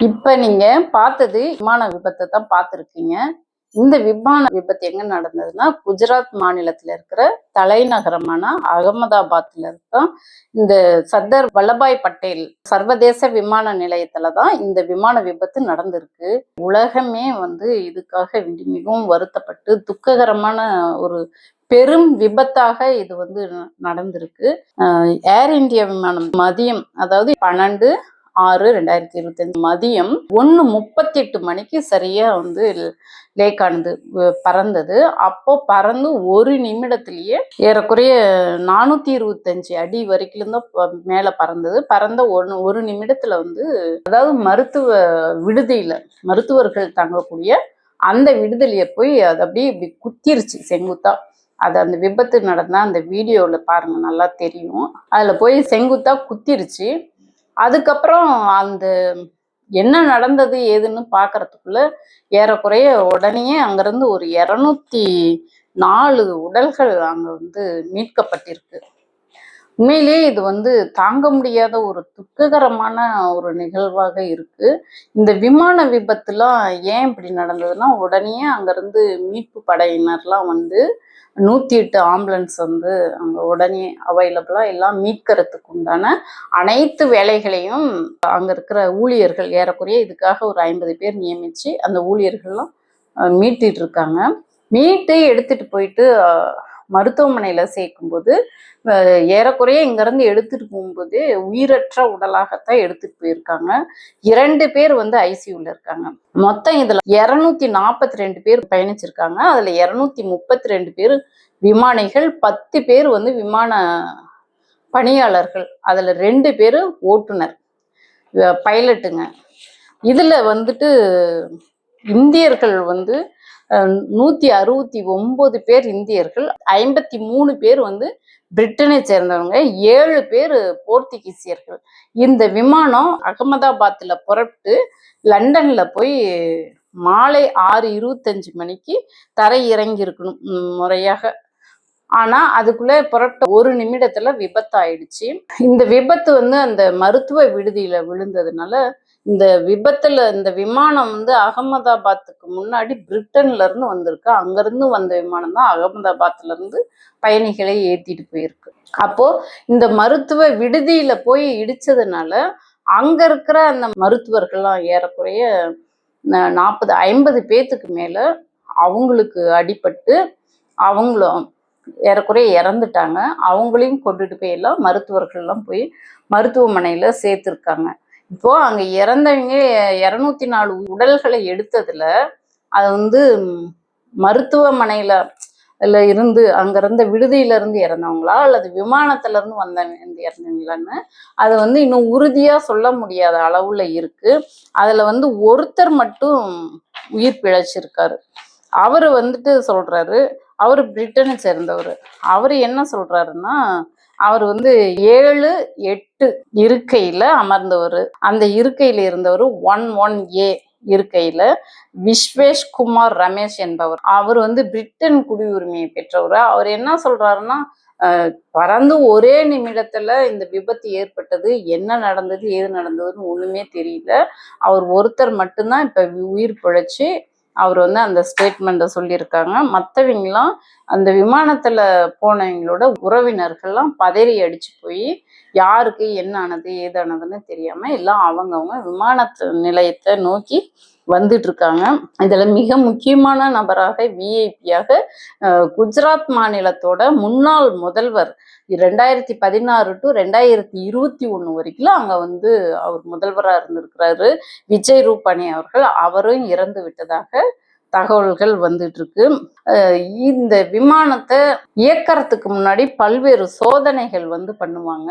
இப்போ நீங்கள் பார்த்தது விமான விபத்தை தான் பார்த்துருக்கீங்க. இந்த விமான விபத்து எங்க நடந்ததுன்னா குஜராத் மாநிலத்தில் இருக்கிற தலைநகரமான அகமதாபாத்ல தான் இந்த சர்தார் வல்லபாய் பட்டேல் சர்வதேச விமான நிலையத்துல தான் இந்த விமான விபத்து நடந்திருக்கு. உலகமே வந்து இதுக்காக வேண்டி மிகவும் வருத்தப்பட்டு துக்ககரமான ஒரு பெரும் விபத்தாக இது வந்து ந- நடந்திருக்கு ஏர் இந்தியா விமானம் மதியம் அதாவது பன்னெண்டு ஆறு ரெண்டாயிரத்தி இருபத்தஞ்சு மதியம் ஒன்று முப்பத்தி எட்டு மணிக்கு சரியாக வந்து லேக் ஆனது பறந்தது. அப்போ பறந்து ஒரு நிமிடத்திலேயே ஏறக்குறைய நானூத்தி இருபத்தஞ்சு அடி வரைக்கும் தான் ப- மேல பறந்தது. பறந்த ஒன்று ஒரு நிமிடத்துல வந்து அதாவது மருத்துவ விடுதியில மருத்துவர்கள் தங்கக்கூடிய அந்த விடுதலையை போய் அது அப்படியே இப்படி குத்திருச்சு செங்குத்தா. அது அந்த விபத்து நடந்தால் அந்த வீடியோவில் பாருங்க நல்லா தெரியும். அதில் போய் செங்குத்தா குத்திருச்சு. அதுக்கப்புறம் அந்த என்ன நடந்தது ஏதுன்னு பார்க்கறதுக்குள்ள ஏறக்குறைய உடனே அங்கேருந்து ஒரு இரநூத்தி நாலு உடல்கள் அங்கே வந்து மீட்கப்பட்டிருக்கு. உண்மையிலேயே இது வந்து தாங்க முடியாத ஒரு துக்ககரமான ஒரு நிகழ்வாக இருக்கு. இந்த விமான விபத்துலாம் ஏன் இப்படி நடந்ததுன்னா உடனே அங்கேருந்து மீட்பு படையினர்லாம் வந்து நூற்றி எட்டு ஆம்புலன்ஸ் வந்து அங்கே உடனே அவைலபிளாக எல்லாம் மீட்கிறதுக்கு உண்டான அனைத்து வேலைகளையும் அங்கே இருக்கிற ஊழியர்கள் ஏறக்குறைய இதுக்காக ஒரு ஐம்பது பேர் நியமித்து அந்த ஊழியர்கள்லாம் மீட்டிட்டு இருக்காங்க. மீட்டு எடுத்துட்டு போயிட்டு மருத்துவமனையில் சேர்க்கும்போது ஏறக்குறைய இங்கேருந்து எடுத்துகிட்டு போகும்போது உயிரற்ற உடலாகத்தான் எடுத்துகிட்டு போயிருக்காங்க. இரண்டு பேர் வந்து ஐசியூவில் இருக்காங்க. மொத்தம் இதில் இரநூத்தி நாற்பத்தி ரெண்டு பேர் பயணிச்சிருக்காங்க. அதில் இரநூத்தி முப்பத்தி ரெண்டு பேர் விமானிகள் பத்து பேர் வந்து விமான பணியாளர்கள். அதில் ரெண்டு பேர் ஓட்டுநர் பைலட்டுங்க. இதில் வந்துட்டு இந்தியர்கள் வந்து நூற்றி நூத்தி அறுபத்தி ஒன்பது பேர் இந்தியர்கள் ஐம்பத்தி மூணு பேர் வந்து பிரிட்டனை சேர்ந்தவங்க ஏழு பேர் போர்த்துகீசியர்கள். இந்த விமானம் அகமதாபாத்தில் புறப்பட்டு லண்டனில் போய் மாலை ஆறு இருபத்தஞ்சு மணிக்கு தரை இறங்கி இருக்கணும் முறையாக. ஆனா அதுக்குள்ள புறப்பட்ட ஒரு நிமிடத்துல விபத்து ஆயிடுச்சு இந்த விபத்து வந்து அந்த மருத்துவ விடுதியில விழுந்ததுனால இந்த விபத்துல இந்த விமானம் வந்து அகமதாபாத்துக்கு முன்னாடி பிரிட்டன்ல இருந்து வந்திருக்கு. அங்கிருந்து வந்த விமானம் தான் அகமதாபாத்ல இருந்து பயணிகளை ஏத்திட்டு போயிருக்கு. அப்போ இந்த மருத்துவ விடுதியில போய் இடிச்சதுனால அங்க இருக்கிற அந்த மருத்துவர்கள்லாம் ஏறக்குறைய நாற்பது ஐம்பது பேத்துக்கு மேல அவங்களுக்கு அடிபட்டு அவங்களும் ஏறக்குறைய இறந்துட்டாங்க. அவங்களையும் கொண்டுட்டு போய் எல்லாம் மருத்துவர்கள்லாம் போய் மருத்துவமனையில சேர்த்துருக்காங்க. இப்போ அங்க இறந்தவங்க இரநூத்தி நாலு உடல்களை எடுத்ததுல அது வந்து மருத்துவமனையில இருந்து அங்கே இருந்த விடுதியில இருந்து இறந்தவங்களா அல்லது விமானத்துல இருந்து வந்தவங்க இருந்து இறந்தவங்களான்னு அது வந்து இன்னும் உறுதியா சொல்ல முடியாத அளவுல இருக்கு. அதுல வந்து ஒருத்தர் மட்டும் உயிர் பிழைச்சிருக்காரு. அவர் வந்துட்டு சொல்றாரு அவர் பிரிட்டனை சேர்ந்தவர். அவர் என்ன சொல்றாருன்னா அவர் வந்து ஏழு எட்டு இருக்கையில அமர்ந்தவர். அந்த இருக்கையில இருந்தவர் ஒன் ஒன் ஏ இருக்கையில விஸ்வேஷ் குமார் ரமேஷ் என்பவர். அவர் வந்து பிரிட்டன் குடியுரிமையை பெற்றவர். அவர் என்ன சொல்றாருன்னா பறந்து ஒரே நிமிடத்துல இந்த விபத்து ஏற்பட்டது என்ன நடந்தது ஏது நடந்ததுன்னு ஒண்ணுமே தெரியல. அவர் ஒருத்தர் மட்டும்தான் இப்ப உயிர் பிழைச்சி அவர் வந்து அந்த ஸ்டேட்மெண்ட்டை சொல்லியிருக்காங்க. மற்றவங்களாம் அந்த விமானத்துல போனவங்களோட உறவினர்கள்லாம் பதறி அடிச்சு போய் யாருக்கு என்ன ஆனது ஏதானதுன்னு தெரியாம எல்லாம் அவங்கவுங்க விமானத்து நிலையத்தை நோக்கி வந்துட்டு இருக்காங்க இதுல மிக முக்கியமான நபராக விஐபியாக குஜராத் மாநிலத்தோட முன்னாள் முதல்வர் ரெண்டாயிரத்தி பதினாறு டு ரெண்டாயிரத்தி இருபத்தி ஒன்று வரைக்கும் அங்க வந்து அவர் முதல்வராக இருந்திருக்கிறாரு. விஜய் ரூபானி அவர்கள் அவரும் இறந்து விட்டதாக தகவல்கள் வந்துட்டு இருக்கு இந்த விமானத்தை இயக்கிறதுக்கு முன்னாடி பல்வேறு சோதனைகள் வந்து பண்ணுவாங்க.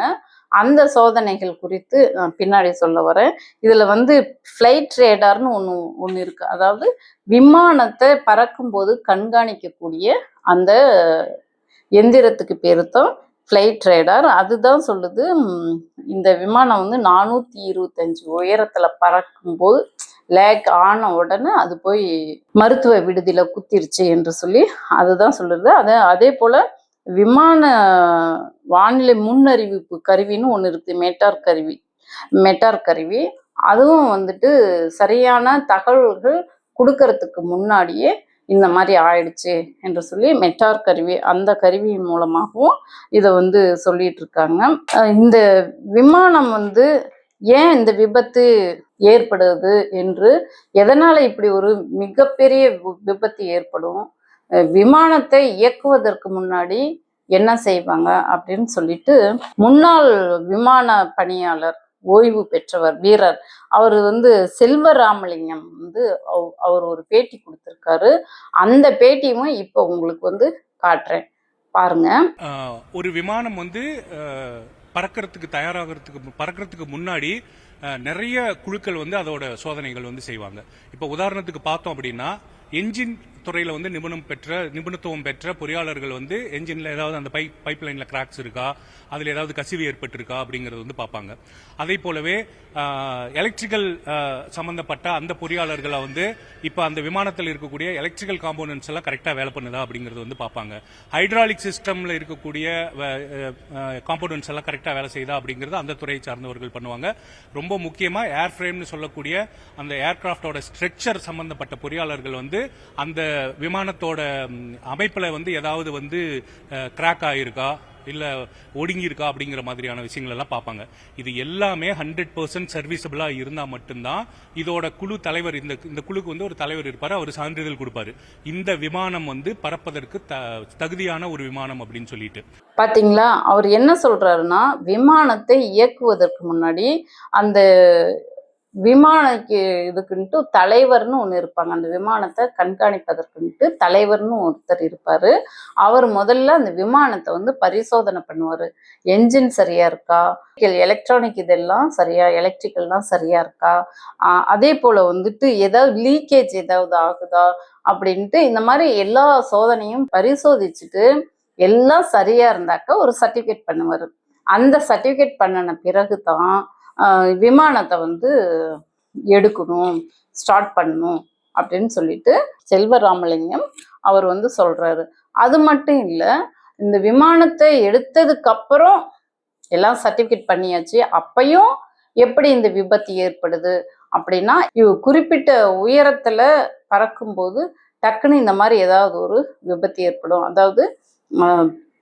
அந்த சோதனைகள் குறித்து நான் பின்னாடி சொல்ல வரேன். இதுல வந்து ஃப்ளைட் ரேடார்னு ஒன்று ஒன்று இருக்கு. அதாவது விமானத்தை பறக்கும்போது கண்காணிக்கக்கூடிய அந்த எந்திரத்துக்கு பேரு தான் ஃப்ளைட் ரேடார் அதுதான் சொல்லுது இந்த விமானம் வந்து நானூற்றி இருபத்தஞ்சு உயரத்தில் பறக்கும்போது லேக் ஆன உடனே அது போய் மருத்துவ விடுதியில் குத்திருச்சு என்று சொல்லி அதுதான் சொல்லுது. அது அதே போல் விமான வானிலை முன்னறிவிப்பு கருவின்னு ஒன்று இருக்கு மெட்டார் கருவி. மெட்டார் கருவி. அதுவும் வந்துட்டு சரியான தகவல்கள் கொடுக்கறதுக்கு முன்னாடியே இந்த மாதிரி ஆயிடுச்சு என்று சொல்லி மெட்டார் கருவி அந்த கருவியின் மூலமாகவும் இதை வந்து சொல்லிட்டு இருக்காங்க. இந்த விமானம் வந்து ஏன் இந்த விபத்து ஏற்படுது என்று எதனால இப்படி ஒரு மிகப்பெரிய வி- விபத்து ஏற்படும்? விமானத்தை இயக்குவதற்கு முன்னாடி என்ன செய்வாங்க அப்படின்னு சொல்லிட்டு முன்னாள் விமான பணியாளர் ஓய்வு பெற்றவர் வீரர் அவர் வந்து செல்வராமலிங்கம் வந்து அவர் ஒரு பேட்டி கொடுத்திருக்காரு. அந்த பேட்டியும் இப்போ உங்களுக்கு வந்து காட்டுறேன். பாருங்க. ஒரு விமானம் வந்து பறக்கிறதுக்கு தயாராகிறதுக்கு பறக்கிறதுக்கு பறக்கறதுக்கு முன்னாடி நிறைய குழுக்கள் வந்து அதோட சோதனைகள் வந்து செய்வாங்க. இப்போ உதாரணத்துக்கு பார்த்தோம் அப்படின்னா என்ஜின் துறையில் வந்து நிபுணம் பெற்ற நிபுணத்துவம் பெற்ற பொறியாளர்கள் வந்து என்ஜினில் ஏதாவது அந்த பைப் பைப் லைனில் கிராக்ஸ் இருக்கா? அதில் ஏதாவது கசிவு ஏற்பட்டிருக்கா? அப்படிங்கிறது வந்து பார்ப்பாங்க. அதே போலவே எலக்ட்ரிக்கல் சம்பந்தப்பட்ட அந்த பொறியாளர்களை வந்து இப்போ அந்த விமானத்தில் இருக்கக்கூடிய எலக்ட்ரிக்கல் காம்போனன்ட்ஸ் எல்லாம் கரெக்டாக வேலை பண்ணுதா? அப்படிங்கிறது வந்து பார்ப்பாங்க. ஹைட்ராலிக் சிஸ்டமில் இருக்கக்கூடிய காம்போனன்ட்ஸ் எல்லாம் கரெக்டாக வேலை செய்யுதா அப்படிங்கிறது அந்த துறையை சார்ந்தவர்கள் பண்ணுவாங்க. ரொம்ப முக்கியமாக ஏர் ஃப்ரேம்னு சொல்லக்கூடிய அந்த ஏர்கிராஃப்டோட ஸ்ட்ரக்சர் சம்பந்தப்பட்ட பொறியாளர்கள் வந்து அந்த விமானத்தோட அமைப்பில் வந்து ஏதாவது வந்து கிராக் ஆகிருக்கா இல்லை ஒடுங்கி இருக்கா அப்படிங்கிற மாதிரியான விஷயங்கள் எல்லாம் பார்ப்பாங்க. இது எல்லாமே ஹண்ட்ரட் பர்சன்ட் சர்வீசபிளாக இருந்தால் மட்டும்தான் இதோட குழு தலைவர் இந்த இந்த குழுக்கு வந்து ஒரு தலைவர் இருப்பார் அவர் சான்றிதழ் கொடுப்பாரு. இந்த விமானம் வந்து பறப்பதற்கு த- தகுதியான ஒரு விமானம் அப்படின்னு சொல்லிட்டு. பார்த்தீங்களா அவர் என்ன சொல்றாருன்னா விமானத்தை இயக்குவதற்கு முன்னாடி அந்த விமானக்கு இதுக்குன்ட்டு தலைவர்னு ஒன்று இருப்பாங்க. அந்த விமானத்தை கண்காணிப்பதற்குன்ட்டு தலைவர்னு ஒருத்தர் இருப்பார். அவர் முதல்ல அந்த விமானத்தை வந்து பரிசோதனை பண்ணுவார். என்ஜின் சரியாக இருக்கா? எலக்ட்ரானிக் இதெல்லாம் சரியா எலக்ட்ரிக்கல்லாம் சரியாக இருக்கா? அதே போல் வந்துட்டு ஏதாவது லீக்கேஜ் ஏதாவது ஆகுதா? அப்படின்ட்டு இந்த மாதிரி எல்லா சோதனையும் பரிசோதிச்சுட்டு எல்லாம் சரியாக இருந்தாக்க ஒரு சர்டிஃபிகேட் பண்ணுவார். அந்த சர்டிஃபிகேட் பண்ணின பிறகு தான் விமானத்தை வந்து எடுக்கணும் ஸ்டார்ட் பண்ணணும் அப்படின்னு சொல்லிட்டு செல்வராமலிங்கம் அவர் வந்து சொல்றாரு. அது மட்டும் இல்லை இந்த விமானத்தை எடுத்ததுக்கு அப்புறம் எல்லாம் சர்டிஃபிகேட் பண்ணியாச்சு. அப்பையும் எப்படி இந்த விபத்து ஏற்படுது அப்படின்னா இவ் குறிப்பிட்ட உயரத்துல பறக்கும்போது டக்குன்னு இந்த மாதிரி ஏதாவது ஒரு விபத்து ஏற்படும். அதாவது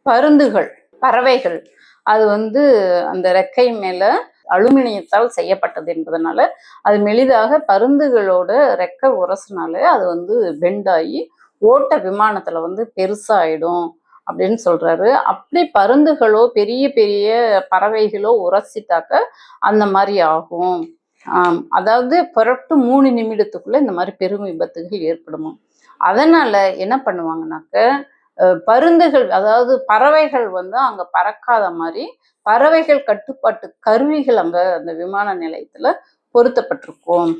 பருந்துகள் பறவைகள் அது வந்து அந்த ரெக்கை மேலே அலுமினியத்தால் செய்யப்பட்டது என்பதனால அது மெலிதாக பருந்துகளோட ரெக்கை உரசுனாலே அது வந்து பெண்டாகி ஓட்ட விமானத்துல வந்து பெருசாயிடும் அப்படின்னு சொல்றாரு. அப்படி பருந்துகளோ பெரிய பெரிய பறவைகளோ உரசிட்டாக்க அந்த மாதிரி ஆகும். அதாவது புறப்பட்டு மூணு நிமிடத்துக்குள்ள இந்த மாதிரி பெரும் விபத்துகள் ஏற்படுமா அதனால என்ன பண்ணுவாங்கனாக்க பருந்துகள் அதாவது பறவைகள் வந்து அங்க பறக்காத மாதிரி பறவைகள் கட்டுப்பாட்டு கருவிகள் அங்க அந்த விமான நிலையத்துல பொருத்தப்பட்டிருக்கும்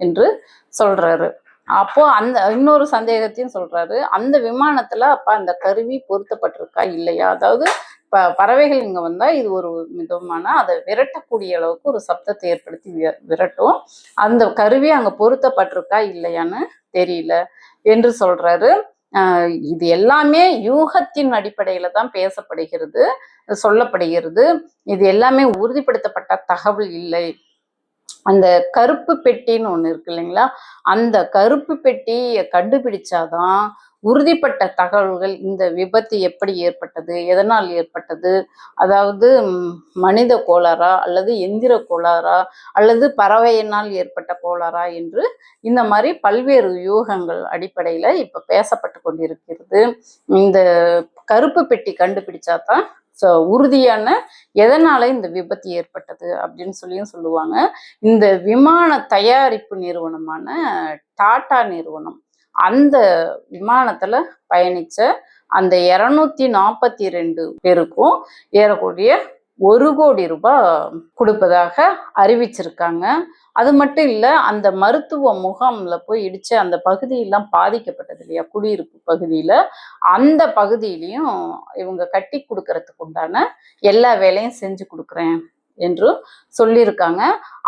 என்று சொல்றாரு. அப்போ அந்த இன்னொரு சந்தேகத்தையும் சொல்றாரு. அந்த விமானத்துல அப்ப அந்த கருவி பொருத்தப்பட்டிருக்கா இல்லையா? அதாவது ப பறவைகள் இங்க வந்தா இது ஒரு விதமான அதை விரட்டக்கூடிய அளவுக்கு ஒரு சப்தத்தை ஏற்படுத்தி விரட்டும். அந்த கருவி அங்க பொருத்தப்பட்டிருக்கா இல்லையான்னு தெரியல என்று சொல்றாரு. இது எல்லாமே யூகத்தின் அடிப்படையில தான் பேசப்படுகிறது சொல்லப்படுகிறது. இது எல்லாமே உறுதிப்படுத்தப்பட்ட தகவல் இல்லை. அந்த கருப்பு பெட்டின்னு ஒண்ணு இருக்கு இல்லைங்களா? அந்த கருப்பு பெட்டியை கண்டுபிடிச்சாதான் உறுதிப்பட்ட தகவல்கள் இந்த விபத்து எப்படி ஏற்பட்டது எதனால் ஏற்பட்டது? அதாவது மனித கோளாறா அல்லது எந்திர கோளாறா அல்லது பறவையினால் ஏற்பட்ட கோளாறா என்று இந்த மாதிரி பல்வேறு யூகங்கள் அடிப்படையில் இப்போ பேசப்பட்டு கொண்டிருக்கிறது. இந்த கருப்பு பெட்டி கண்டுபிடிச்சா தான் ஸோ உறுதியான எதனால இந்த விபத்து ஏற்பட்டது அப்படின்னு சொல்லியும் சொல்லுவாங்க. இந்த விமான தயாரிப்பு நிறுவனமான டாடா நிறுவனம் அந்த விமானத்துல பயணிச்ச அந்த இருநூத்தி நாற்பத்தி ரெண்டு பேருக்கும் ஏறக்கூடிய ஒரு கோடி ரூபாய் கொடுப்பதாக அறிவிச்சிருக்காங்க. அது மட்டும் இல்லை அந்த மருத்துவ முகாமில் போய் இடிச்ச அந்த பகுதியெல்லாம் பாதிக்கப்பட்டது இல்லையா? குடியிருப்பு பகுதியில். அந்த பகுதியிலையும் இவங்க கட்டி கொடுக்கறதுக்கு உண்டான எல்லா வேலையும் செஞ்சு கொடுக்குறேன். என்று சொல்லியிருக்காங்க.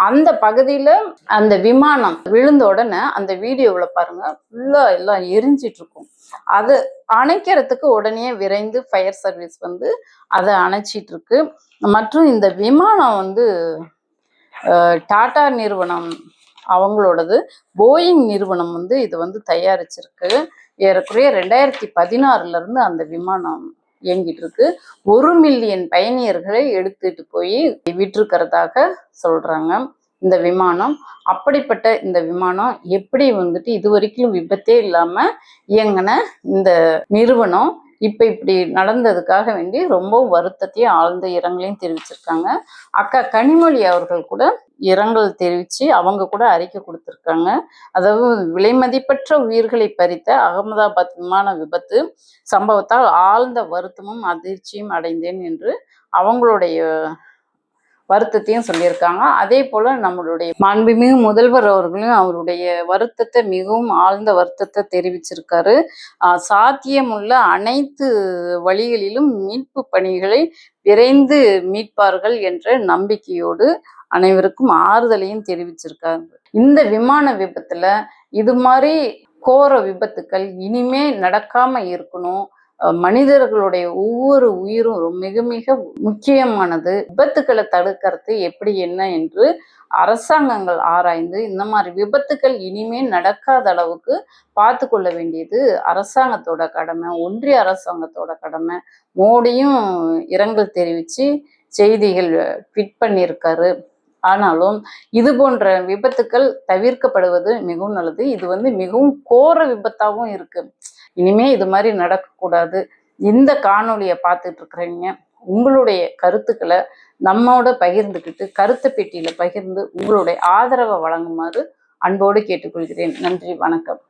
அந்த பகுதியில் அந்த விமானம் விழுந்த உடனே அந்த வீடியோவில் பாருங்க ஃபுல்லாக எல்லாம் எரிஞ்சிட்டு இருக்கும் அது அணைக்கிறதுக்கு உடனே விரைந்து ஃபயர் சர்வீஸ் வந்து அதை அணைச்சிட்டு இருக்கு மற்றும் இந்த விமானம் வந்து டாடா நிறுவனம் அவங்களோடது போயிங் நிறுவனம் வந்து இது வந்து தயாரிச்சிருக்கு. ஏறக்குறைய ரெண்டாயிரத்தி பதினாறுல இருந்து அந்த விமானம் இயங்கிட்டு இருக்கு ஒரு மில்லியன் பயணியர்களை எடுத்துட்டு போய் விட்டிருக்கிறதாக சொல்றாங்க. இந்த விமானம் அப்படிப்பட்ட இந்த விமானம் எப்படி வந்துட்டு இது வரைக்கும் விபத்தே இல்லாம இயங்கின இந்த நிறுவனம் இப்போ இப்படி நடந்ததுக்காக வேண்டி ரொம்ப வருத்தத்தையும் ஆழ்ந்த இரங்கலையும் தெரிவிச்சிருக்காங்க. அக்கா கனிமொழி அவர்கள் கூட இரங்கல் தெரிவித்து அவங்க கூட அறிக்கை கொடுத்துருக்காங்க. அதாவது விலைமதிப்பற்ற உயிர்களை பறித்த அகமதாபாத் விமான விபத்து சம்பவத்தால் ஆழ்ந்த வருத்தமும் அதிர்ச்சியும் அடைந்தேன் என்று அவங்களுடைய வருத்தத்தையும் சொல்லியிருக்காங்க. அதே போல நம்மளுடைய மாண்புமிகு முதல்வர் அவர்களும் அவருடைய வருத்தத்தை மிகவும் ஆழ்ந்த வருத்தத்தை தெரிவிச்சிருக்காரு. சாத்தியமுள்ள அனைத்து வழிகளிலும் மீட்பு பணிகளை விரைந்து மீட்பார்கள் என்ற நம்பிக்கையோடு அனைவருக்கும் ஆறுதலையும் தெரிவிச்சிருக்காரு இந்த விமான விபத்துல இது மாதிரி கோர விபத்துக்கள் இனிமே நடக்காம இருக்கணும். மனிதர்களுடைய ஒவ்வொரு உயிரும் மிக மிக முக்கியமானது. விபத்துக்களை தடுக்கிறது எப்படி என்ன என்று அரசாங்கங்கள் ஆராய்ந்து இந்த மாதிரி விபத்துக்கள் இனிமே நடக்காத அளவுக்கு பார்த்து கொள்ள வேண்டியது அரசாங்கத்தோட கடமை ஒன்றிய அரசாங்கத்தோட கடமை. மோடியும் இரங்கல் தெரிவித்து செய்திகள் ஃபிட் பண்ணியிருக்காரு. ஆனாலும் இது போன்ற விபத்துக்கள் தவிர்க்கப்படுவது மிகவும் நல்லது. இது வந்து மிகவும் கோர விபத்தாகவும் இருக்குது இனிமே இது மாதிரி நடக்கக்கூடாது. இந்த காணொளியை பார்த்துட்டு இருக்கிறீங்க உங்களுடைய கருத்துக்களை நம்மோட பகிர்ந்துக்கிட்டு கருத்து பெட்டியில பகிர்ந்து உங்களுடைய ஆதரவை வழங்குமாறு அன்போடு கேட்டுக்கொள்கிறேன். நன்றி வணக்கம்.